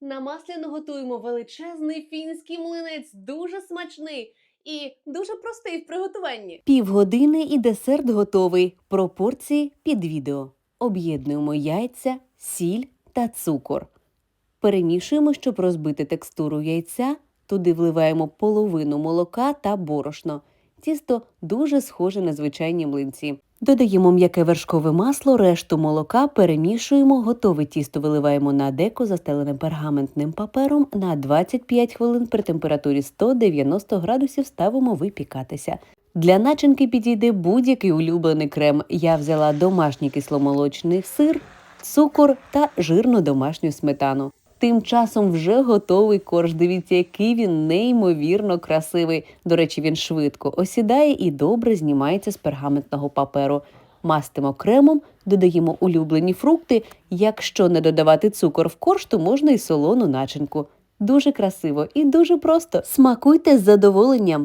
На масляно готуємо величезний фінський млинець, дуже смачний і дуже простий в приготуванні. Півгодини і десерт готовий. Пропорції під відео. Об'єднуємо яйця, сіль та цукор. Перемішуємо, щоб розбити текстуру яйця. Туди вливаємо половину молока та борошно. Тісто дуже схоже на звичайні млинці. Додаємо м'яке вершкове масло, решту молока перемішуємо, готове тісто виливаємо на деко, застелене пергаментним папером. На 25 хвилин при температурі 190 градусів ставимо випікатися. Для начинки підійде будь-який улюблений крем. Я взяла домашній кисломолочний сир, цукор та жирну домашню сметану. Тим часом вже готовий корж. Дивіться, який він неймовірно красивий. До речі, він швидко осідає і добре знімається з пергаментного паперу. Мастимо кремом, додаємо улюблені фрукти. Якщо не додавати цукор в корж, то можна і солону начинку. Дуже красиво і дуже просто. Смакуйте з задоволенням.